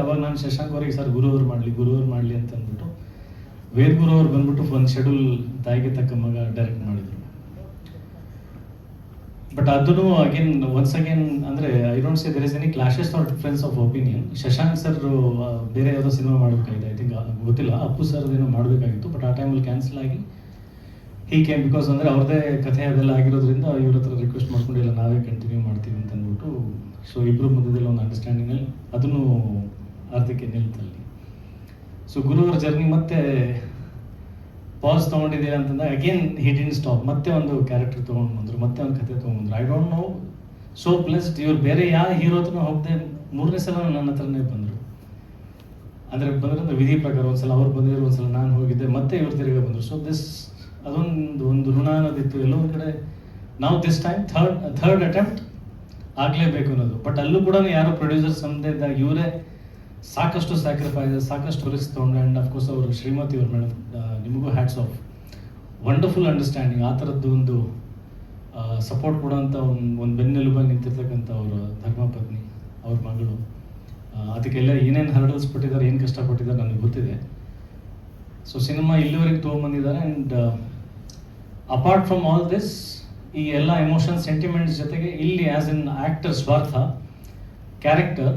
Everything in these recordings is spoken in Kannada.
ಅವಾಗ ನಾನು ಶಶಾಂಕ್ ಅವರಿಗೆ ಸರ್ ಗುರುವರು ಮಾಡಲಿ ಗುರುವರು ಮಾಡಲಿ ಅಂತ ಅಂದ್ಬಿಟ್ಟು ವೇದ್ ಗುರು ಅವ್ರು ಬಂದ್ಬಿಟ್ಟು ಒಂದು ಶೆಡ್ಯೂಲ್ ತಾಯಿಗೆ ತಕ್ಕ ಮಗ ಡೈರೆಕ್ಟ್ ಮಾಡಿದ್ರು. ಬಟ್ ಅದನ್ನು ಅಗೇನ್ ಒನ್ಸ್ ಅಗೇನ್ ಅಂದ್ರೆ I don't say there is any clashes or difference of opinion Shashank sir ಬೇರೆ ಯಾವುದೋ ಸಿನಿಮಾ ಮಾಡಬೇಕಾಗಿದೆ ಐ ಥಿಂಕ್ ಗೊತ್ತಿಲ್ಲ. ಅಪ್ಪು ಸರ್ ಏನೋ ಮಾಡಬೇಕಾಗಿತ್ತು ಬಟ್ ಆ ಟೈಮಲ್ಲಿ ಕ್ಯಾನ್ಸಲ್ ಆಗಿ ಹೀಗೆ ಬಿಕಾಸ್ ಅಂದರೆ ಅವ್ರದ್ದೇ ಕಥೆ ಅದೆಲ್ಲ ಆಗಿರೋದ್ರಿಂದ ಇವ್ರ ಹತ್ರ ರಿಕ್ವೆಸ್ಟ್ ಮಾಡ್ಕೊಂಡಿಲ್ಲ ನಾವೇ ಕಂಟಿನ್ಯೂ ಮಾಡ್ತೀವಿ ಅಂತ ಅಂದ್ಬಿಟ್ಟು ಸೊ ಇಬ್ಬರು ಮಧ್ಯದಲ್ಲಿ ಒಂದು ಅಂಡರ್ಸ್ಟ್ಯಾಂಡಿಂಗಲ್ಲಿ ಅದನ್ನು ಅರ್ಧಕ್ಕೆ ನಿಲ್ತಲ್ಲಿ. ಸೊ ಗುರುವರ ಜರ್ನಿ ಮತ್ತೆ ಪಾಸ್ ತೊಗೊಂಡಿದ್ದೀರಾ ಅಂತಂದಾಗ ಅಗೇನ್ ಹಿಟ್ ಇನ್ ಸ್ಟಾಪ್ ಮತ್ತೆ ಒಂದು ಕ್ಯಾರೆಕ್ಟರ್ ತೊಗೊಂಡು ಬಂದರು, ಮತ್ತೆ ಒಂದು ಕತೆ ತೊಗೊಂಡ್ಬಂದ್ರು I don't know so plus ಇವ್ರು ಬೇರೆ ಯಾವ ಹೀರೋ ಹತ್ರ ಹೋಗದೆ ಮೂರನೇ ಸಲ ನನ್ನ ಹತ್ರನೇ ಬಂದರು. ಅಂದರೆ ಬಂದ್ರೆ ವಿಧಿ ಪ್ರಕಾರ ಒಂದ್ಸಲ ಅವ್ರು ಬಂದಿದ್ರು, ಒಂದ್ಸಲ ನಾನು ಹೋಗಿದ್ದೆ, ಮತ್ತೆ ಇವ್ರು ತಿರುಗಿ ಬಂದರು. ಸೊ ದಿಸ್ ಅದೊಂದು, ಒಂದು ಋಣ ಅನ್ನೋದಿತ್ತು ಎಲ್ಲೋ ಕಡೆ ನಾವು this time third third attempt ಆಗಲೇಬೇಕು ಅನ್ನೋದು. ಬಟ್ ಅಲ್ಲೂ ಕೂಡ ಯಾರೋ ಪ್ರೊಡ್ಯೂಸರ್ಸ್ ಸಂದೇ ಇದ್ದಾಗ ಇವರೇ ಸಾಕಷ್ಟು ಸ್ಯಾಕ್ರಿಫೈಸ್ ಸಾಕಷ್ಟು ರಿಸ್ಕ್ ತೊಗೊಂಡು ಆ್ಯಂಡ್ ಅಫ್ಕೋರ್ಸ್ ಅವರು ಶ್ರೀಮತಿ ಅವರು ಮೇಡಮ್ ನಿಮಗೂ ಹ್ಯಾಟ್ಸ್ ಆಫ್ ವಂಡರ್ಫುಲ್ ಅಂಡರ್ಸ್ಟ್ಯಾಂಡಿಂಗ್ ಆ ಥರದ್ದು ಒಂದು ಸಪೋರ್ಟ್ ಕೊಡೋಂಥ ಒಂದು ಒಂದು ಬೆನ್ನೆಲುಬಾಗಿ ನಿಂತಿರ್ತಕ್ಕಂಥ ಅವರ ಧರ್ಮಪತ್ನಿ, ಅವ್ರ ಮಗಳು. ಅದಕ್ಕೆಲ್ಲ ಏನೇನು ಹರ್ಡಲ್ಸ್ ಪಟ್ಟಿದ್ದಾರೆ, ಏನು ಕಷ್ಟಪಟ್ಟಿದ್ದಾರೆ ನನಗೆ ಗೊತ್ತಿದೆ. ಸೊ ಸಿನಿಮಾ ಇಲ್ಲಿವರೆಗೆ ತೊಗೊಂಬಂದಿದ್ದಾರೆ and apart from all this ಈ ಎಲ್ಲ ಎಮೋಷನ್ ಸೆಂಟಿಮೆಂಟ್ಸ್ ಜೊತೆಗೆ ಇಲ್ಲಿ ಆ್ಯಸ್ ಎನ್ ಆ್ಯಕ್ಟರ್ ಸ್ವಾರ್ಥ ಕ್ಯಾರೆಕ್ಟರ್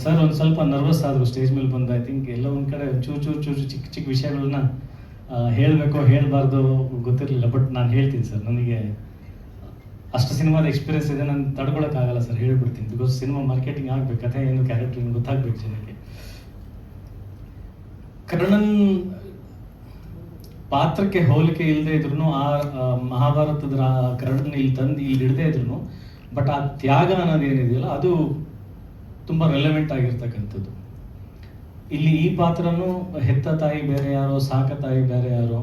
ಸರ್ ಒಂದು ಸ್ವಲ್ಪ ನರ್ವಸ್ ಆದರು ಸ್ಟೇಜ್ ಮೇಲೆ ಬಂದು ಐ ಥಿಂಕ್ ಎಲ್ಲ ಒಂದು ಕಡೆ ಚೂರು ಚೂರು ಚೂರು ಚಿಕ್ಕ ಚಿಕ್ಕ ವಿಷಯಗಳನ್ನ ಹೇಳಬೇಕೋ, ಹೇಳಬಾರ್ದು ಗೊತ್ತಿರಲಿಲ್ಲ ಬಟ್ ನಾನು ಹೇಳ್ತೀನಿ ಸರ್, ನನಗೆ ಅಷ್ಟು ಸಿನಿಮಾದ ಎಕ್ಸ್ಪೀರಿಯನ್ಸ್ ಇದೆ, ನಾನು ತಡ್ಕೊಳಕ್ಕಾಗಲ್ಲ ಸರ್, ಹೇಳ್ಬಿಡ್ತೀನಿ ಬಿಕಾಸ್ ಸಿನಿಮಾ ಮಾರ್ಕೆಟಿಂಗ್ ಆಗಬೇಕು ಕಥೆ ಏನು ಕ್ಯಾರೆಕ್ಟರ್ ಏನು ಗೊತ್ತಾಗಬೇಕು ಜನಕ್ಕೆ. ಕರ್ಣನ್ ಪಾತ್ರಕ್ಕೆ ಹೋಲಿಕೆ ಇಲ್ಲದೆ ಇದ್ರು ಆ ಮಹಾಭಾರತದ ಕರ್ಣನ್ ಇಲ್ಲಿ ತಂದು, ಇಲ್ಲಿ ಇಡದೆ ಇದ್ರು ಬಟ್ ಆ ತ್ಯಾಗ ಅನ್ನೋದು ಏನಿದೆಯಲ್ಲ ಅದು ತುಂಬ ರೆಲೆವೆಂಟ್ ಆಗಿರ್ತಕ್ಕಂಥದ್ದು. ಇಲ್ಲಿ ಈ ಪಾತ್ರನೂ ಹೆತ್ತ ತಾಯಿ ಬೇರೆ ಯಾರೋ, ಸಾಕ ತಾಯಿ ಬೇರೆ ಯಾರೋ,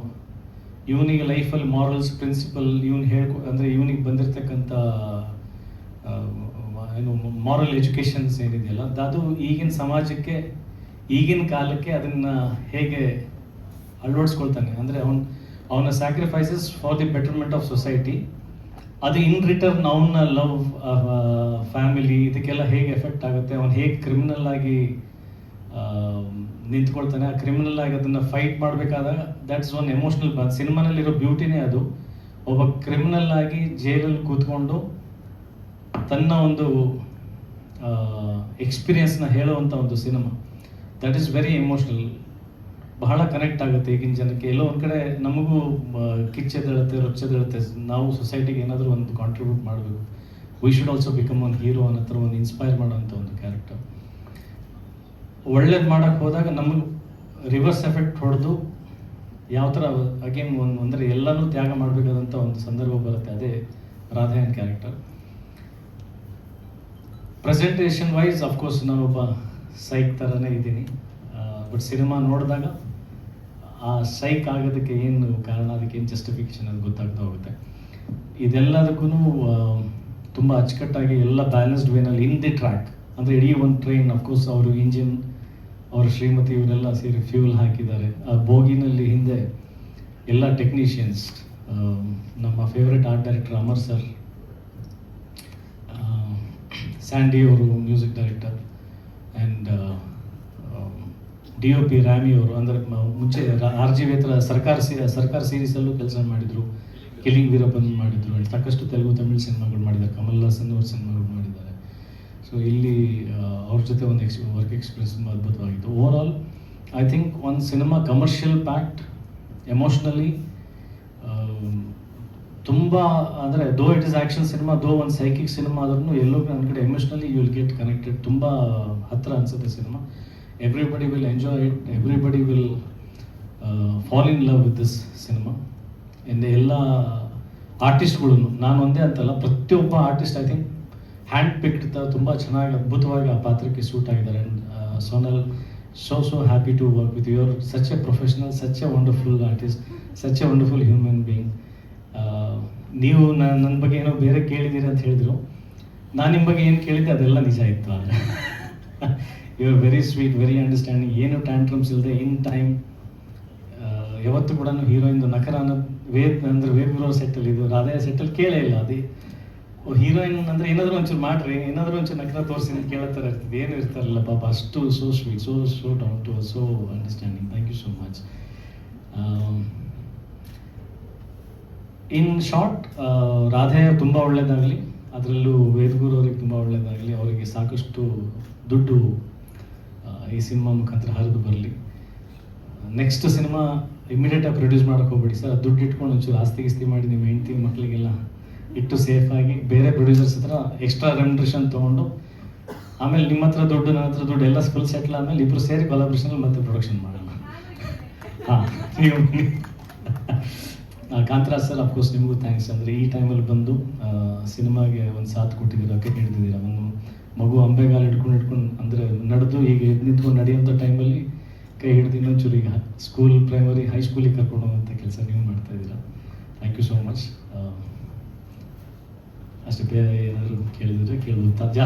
ಇವನಿಗೆ ಲೈಫಲ್ಲಿ ಮಾರಲ್ಸ್ ಪ್ರಿನ್ಸಿಪಲ್ ಇವನು ಹೇಳ್ಕೊ, ಅಂದರೆ ಇವನಿಗೆ ಬಂದಿರತಕ್ಕಂಥ ಏನು ಮಾರಲ್ ಎಜುಕೇಷನ್ಸ್ ಏನಿದೆಯಲ್ಲ, ಅದು ಈಗಿನ ಸಮಾಜಕ್ಕೆ, ಈಗಿನ ಕಾಲಕ್ಕೆ ಅದನ್ನ ಹೇಗೆ ಅಳವಡಿಸ್ಕೊಳ್ತಾನೆ. ಅಂದರೆ ಅವನು, ಅವನ sacrifices for the betterment of society ಅದು ಇನ್ ರಿಟರ್ನ್ ಅವನ ಲವ್ ಫ್ಯಾಮಿಲಿ ಇದಕ್ಕೆಲ್ಲ ಹೇಗೆ ಎಫೆಕ್ಟ್ ಆಗುತ್ತೆ? ಅವನು ಹೇಗೆ ಕ್ರಿಮಿನಲ್ ಆಗಿ ನಿಂತ್ಕೊಳ್ತಾನೆ? ಆ ಕ್ರಿಮಿನಲ್ ಆಗಿ ಅದನ್ನು ಫೈಟ್ ಮಾಡಬೇಕಾದಾಗ ದಟ್ಸ್ ಒನ್ ಎಮೋಷನಲ್ ಬಾ ಸಿನಿಮಾನಲ್ಲಿರೋ ಬ್ಯೂಟಿನೇ ಅದು. ಒಬ್ಬ ಕ್ರಿಮಿನಲ್ ಆಗಿ ಜೈಲಲ್ಲಿ ಕೂತ್ಕೊಂಡು ತನ್ನ ಒಂದು ಎಕ್ಸ್ಪೀರಿಯನ್ಸ್ನ ಹೇಳುವಂಥ ಒಂದು cinema. That is very emotional ಬಹಳ ಕನೆಕ್ಟ್ ಆಗುತ್ತೆ ಈಗಿನ ಜನಕ್ಕೆ. ಎಲ್ಲೋ ಒಂದು ಕಡೆ ನಮಗೂ ಕಿಚ್ಚೆದೇಳುತ್ತೆ, ರೊಚ್ಚೆದೇಳುತ್ತೆ. ನಾವು ಸೊಸೈಟಿಗೆ ಏನಾದರೂ ಒಂದು ಕಾಂಟ್ರಿಬ್ಯೂಟ್ ಮಾಡಬೇಕು. We should also become one hero ಅನ್ನೋ ಥರ ಒಂದು ಇನ್ಸ್ಪೈರ್ ಮಾಡೋಂಥ ಒಂದು ಕ್ಯಾರೆಕ್ಟರ್ ಒಳ್ಳೇದು ಮಾಡೋಕ್ಕೆ ಹೋದಾಗ ನಮಗೆ ರಿವರ್ಸ್ ಎಫೆಕ್ಟ್ ಹೊಡೆದು ಯಾವ ಥರ ಅಗೇನ್ ಒಂದು, ಅಂದರೆ ಎಲ್ಲನೂ ತ್ಯಾಗ ಮಾಡಬೇಕಾದಂಥ ಒಂದು ಸಂದರ್ಭ ಬರುತ್ತೆ ಅದೇ ರಾಧಾಯನ್ character presentation wise of course ನಾನೊಬ್ಬ ಸೈಕ್ ಥರನೇ ಇದ್ದೀನಿ. ಬಟ್ ಸಿನಿಮಾ ನೋಡಿದಾಗ ಆ ಸೈಕ್ ಆಗೋದಕ್ಕೆ ಏನು ಕಾರಣ? ಅದಕ್ಕೆ ಏನು ಜಸ್ಟಿಫಿಕೇಶನ್ ಅದು ಗೊತ್ತಾಗ್ತಾ ಹೋಗುತ್ತೆ. ಇದೆಲ್ಲದಕ್ಕೂ ತುಂಬ ಅಚ್ಚುಕಟ್ಟಾಗಿ ಎಲ್ಲ ಬ್ಯಾಲೆನ್ಸ್ಡ್ ವೇನಲ್ಲಿ ಇನ್ ದಿ ಟ್ರ್ಯಾಕ್ ಅಂದರೆ ಇಡೀ ಒಂದು ಟ್ರೈನ್ ಅಫ್ಕೋರ್ಸ್ ಅವರು ಇಂಜಿನ್ ಅವರು ಶ್ರೀಮತಿ ಇವರೆಲ್ಲ ಸೇರಿ ಫ್ಯೂಲ್ ಹಾಕಿದ್ದಾರೆ. ಆ ಬೋಗಿನಲ್ಲಿ ಹಿಂದೆ ಎಲ್ಲ ಟೆಕ್ನಿಷಿಯನ್ಸ್ ನಮ್ಮ favourite art director Amar sir Sandy ಅವರು music director and D O P Rami ಅವರು ಅಂದರೆ ಮುಂಚೆ ಆರ್ ಜಿ ಹತ್ರ ಸರ್ಕಾರ ಸಿ, ಸರ್ಕಾರ ಸೀರೀಸಲ್ಲೂ ಕೆಲಸ ಮಾಡಿದರು, ಕಿಲಿಂಗ್ ವೀರಪ್ಪನ್ ಮಾಡಿದರು ಸಾಕಷ್ಟು ತೆಲುಗು, ತಮಿಳು ಸಿನಿಮಾಗಳು ಮಾಡಿದ್ದಾರೆ. ಕಮಲ್ ಹಾಸನ್ ಅವ್ರ ಸಿನಿಮಾಗಳು ಮಾಡಿದ್ದಾರೆ. ಸೊ ಇಲ್ಲಿ ಅವ್ರ ಜೊತೆ ಒಂದು ಎಕ್ಸ್ ವರ್ಕ್ ಎಕ್ಸ್ಪೀರಿಯನ್ಸ್ ತುಂಬ ಅದ್ಭುತವಾಗಿತ್ತು. ಓವರ್ ಆಲ್ ಐ ಥಿಂಕ್ ಒಂದು ಸಿನಿಮಾ ಕಮರ್ಷಿಯಲ್ ಪ್ಯಾಕ್ಟ್ ಎಮೋಷ್ನಲಿ ತುಂಬ ಅಂದರೆ though it is action cinema ದೋ ಒಂದು ಸೈಕಿಕ್ ಸಿನಿಮಾ ಆದ್ರೂ ಎಲ್ಲೋ ನನ್ನ ಕಡೆ emotionally you will get connected ತುಂಬ ಹತ್ತಿರ ಅನಿಸುತ್ತೆ cinema. Everybody will enjoy it everybody will fall in love with this cinema ಎಂದ ಎಲ್ಲ ಆರ್ಟಿಸ್ಟ್ಗಳು ನಾನು ಒಂದೇ ಅಂತಲ್ಲ ಪ್ರತಿಯೊಬ್ಬ artist I think hand picked ತುಂಬ ಚೆನ್ನಾಗಿ ಅದ್ಭುತವಾಗಿ ಆ ಪಾತ್ರಕ್ಕೆ ಸೂಟ್ ಆಗಿದ್ದಾರೆ and Sonal so so happy to work with your such a professional such a wonderful artist such a wonderful human being ನೀವು ನನ್ನ ಬಗ್ಗೆ ಏನೋ ಬೇರೆ ಕೇಳಿದ್ದೀರಿ ಅಂತ ಹೇಳಿದ್ರು. ನಾನು ನಿಮ್ಮ ಬಗ್ಗೆ ಏನು ಕೇಳಿದ್ದೆ ಅದೆಲ್ಲ ನಿಜ ಇತ್ತು ಆದರೆ. You are very sweet very understanding ಏನು ಟ್ಯಾಂಟ್ರಮ್ಸ್ ಇಲ್ಲದೆ ಇನ್ ಟೈಮ್ ಯಾವತ್ತು ಕೂಡ ಹೀರೋಯಿನ್ ನಕರ ಅನ್ನೋದು ವೇದ್ ಅಂದ್ರೆ ವೇಬ್ರೋ ಸೆಟ್ಟಲ್ಲಿ ಇದು ರಾಧೆಯ ಸೆಟ್ಟಲ್ಲಿ ಕೇಳೇ ಇಲ್ಲ ಅದೇ. ಹೀರೋಯಿನ್ ಅಂದ್ರೆ ಏನಾದರೂ ಒಂಚೂರು ಮಾಡ್ರಿ, ಏನಾದರೂ ಒಂಚೂರು ನಕರ ತೋರಿಸಿ ಅಂತ ಕೇಳತ್ತರ ಇರ್ತದೆ. ಏನು ಇರ್ತಾರಲ್ಲ ಪಾಪ, ಅಷ್ಟು so sweet so so down to so understanding thank you so much in short ರಾಧೆಯ ತುಂಬ ಒಳ್ಳೆಯದಾಗಲಿ ಅದರಲ್ಲೂ ವೇದಗುರು ಅವ್ರಿಗೆ ತುಂಬ ಒಳ್ಳೆಯದಾಗಲಿ ಅವರಿಗೆ ಸಾಕಷ್ಟು ದುಡ್ಡು ಈ ಸಿನಿಮಾ ಮುಖಾಂತರ ಹರಿದು ಬರಲಿ. ನೆಕ್ಸ್ಟ್ ಸಿನಿಮಾ ಇಮಿಡಿಯೇಟಾಗಿ ಪ್ರೊಡ್ಯೂಸ್ ಮಾಡೋಕೆ ಹೋಗ್ಬೇಡಿ ಸರ್. ದುಡ್ಡು ಇಟ್ಕೊಂಡು ಒಂಚೂರು ಆಸ್ತಿ ಗಿಸ್ತಿ ಮಾಡಿ ನಿಮ್ಮ ಹೆಂಡತಿ ಮಕ್ಕಳಿಗೆಲ್ಲ ಇಟ್ಟು ಸೇಫಾಗಿ ಬೇರೆ ಪ್ರೊಡ್ಯೂಸರ್ಸ್ ಹತ್ರ ಎಕ್ಸ್ಟ್ರಾ ರೆಮ್ಯುನರೇಷನ್ ತೊಗೊಂಡು ಆಮೇಲೆ ನಿಮ್ಮ ಹತ್ರ ದುಡ್ಡು, ನನ್ನ ಹತ್ರ ದುಡ್ಡು ಎಲ್ಲ ಫುಲ್ ಸೆಟ್ಲ್ ಆಮೇಲೆ ಇಬ್ಬರು ಸೇರಿ ಕೊಲಾಬ್ರೇಷನ್ ಮತ್ತೆ ಪ್ರೊಡಕ್ಷನ್ ಮಾಡೋಣ. ಹಾಂ, ನೀವು ಕಾಂತರಾಜ್ ಸರ್ ಅಫ್ಕೋರ್ಸ್ ನಿಮಗೂ ಥ್ಯಾಂಕ್ಸ್ ಅಂದರೆ ಈ ಟೈಮಲ್ಲಿ ಬಂದು ಸಿನಿಮಾಗೆ ಒಂದು ಸಾಥ್ ಕೊಟ್ಟಿದ್ದೀರಾ ಕೈ ಹಿಡಿದಿದ್ದೀರಾ ಒಂದು ಮಗು ಅಂಬೆಗಾಲು ಹಿಡ್ಕೊಂಡು ಹಿಡ್ಕೊಂಡು, ಅಂದರೆ ನಡೆದು ಎದ್ದು ನಿಂತ್ಕೊಂಡು ನಡೆಯುವಂಥ ಟೈಮಲ್ಲಿ ಕೈ ಹಿಡಿದು ಇನ್ನೊಂಚೂರು ಈಗ ಸ್ಕೂಲ್ ಪ್ರೈಮರಿ ಹೈಸ್ಕೂಲಿಗೆ ಕರ್ಕೊಂಡು ಹೋಗುವಂಥ ಕೆಲಸ ನೀವು ಮಾಡ್ತಾ ಇದ್ದೀರಾ? ಥ್ಯಾಂಕ್ ಯು ಸೋ ಮಚ್ ಅಷ್ಟೇ, ಬೇರೆ ಏನಾದರೂ ಕೇಳಿದರೆ ಕೇಳ್ಬೋದು. ತ- ಜಾಸ್ತಿ